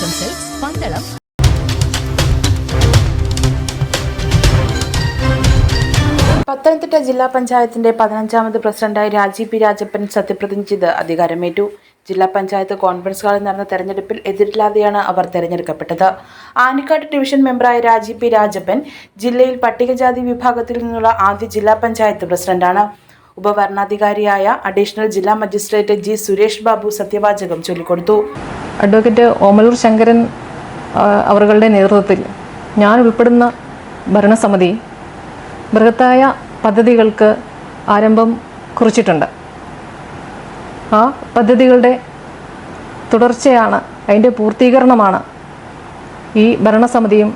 Silks Pandalam Pathanamthitta ജില്ലാ പഞ്ചായത്തിന്റെ പതിനഞ്ചാമത് പ്രസിഡന്റായി രാജീവ് പി രാജപ്പൻ സത്യപ്രതിജ്ഞ ചെയ്ത് അധികാരമേറ്റു. ജില്ലാ പഞ്ചായത്ത് കോൺഫറൻസ് ഹാളിൽ നടന്ന തെരഞ്ഞെടുപ്പിൽ എതിരില്ലാതെയാണ് അവർ തെരഞ്ഞെടുക്കപ്പെട്ടത്. ആനിക്കാട് ഡിവിഷൻ മെമ്പറായ രാജീവ് പി രാജപ്പൻ ജില്ലയിൽ പട്ടികജാതി വിഭാഗത്തിൽ നിന്നുള്ള ആദ്യ ജില്ലാ പഞ്ചായത്ത് പ്രസിഡന്റാണ്. ഉപഭരണാധികാരിയായ അഡീഷണൽ ജില്ലാ മജിസ്ട്രേറ്റ് ജി സുരേഷ് ബാബു സത്യവാചകം ചൊല്ലിക്കൊടുത്തു. അഡ്വക്കേറ്റ് ഓമലൂർ ശങ്കരൻ അവരുടെ നേതൃത്വത്തിൽ ഞാൻ ഉൾപ്പെടുന്ന ഭരണസമിതി ബൃഹത്തായ പദ്ധതികൾക്ക് ആരംഭം കുറിച്ചിട്ടുണ്ട്. ആ പദ്ധതികളുടെ തുടർച്ചയാണ് അതിന്റെ പൂർത്തീകരണമാണ് ഈ ഭരണസമിതിയും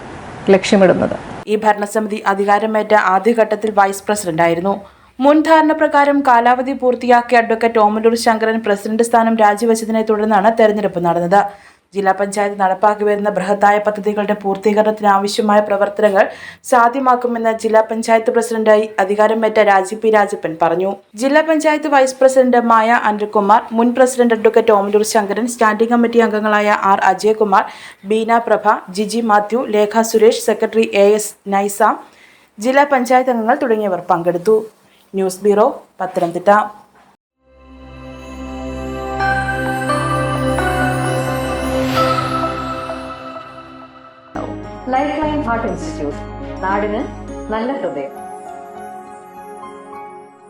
ലക്ഷ്യമിടുന്നത്. ഈ ഭരണസമിതി അധികാരമേറ്റ ആദ്യഘട്ടത്തിൽ വൈസ് പ്രസിഡന്റായിരുന്നു. മുൻ ധാരണ പ്രകാരം കാലാവധി പൂർത്തിയാക്കിയ അഡ്വക്കേറ്റ് ഓമലൂർ ശങ്കരൻ പ്രസിഡന്റ് സ്ഥാനം രാജിവെച്ചതിനെ തുടർന്നാണ് തെരഞ്ഞെടുപ്പ് നടന്നത്. ജില്ലാ പഞ്ചായത്ത് നടപ്പാക്കി വരുന്ന ബൃഹത്തായ പദ്ധതികളുടെ പൂർത്തീകരണത്തിന് ആവശ്യമായ പ്രവർത്തനങ്ങൾ സാധ്യമാക്കുമെന്ന് ജില്ലാ പഞ്ചായത്ത് പ്രസിഡന്റായി അധികാരമേറ്റ രാജി പി രാജപ്പൻ പറഞ്ഞു. ജില്ലാ പഞ്ചായത്ത് വൈസ് പ്രസിഡന്റ് മായ അനിൽകുമാർ മുൻ president advocate Omallur Sankaran standing committee അംഗങ്ങളായ R Ajayakumar Beena Prabha Jiji Mathew Lekha Suresh secretary A S Naisa ജില്ലാ പഞ്ചായത്ത് അംഗങ്ങൾ തുടങ്ങിയവർ പങ്കെടുത്തു. News bureau Pathanamthitta. Life line heart institute നാടിന് നല്ല ഹൃദയം.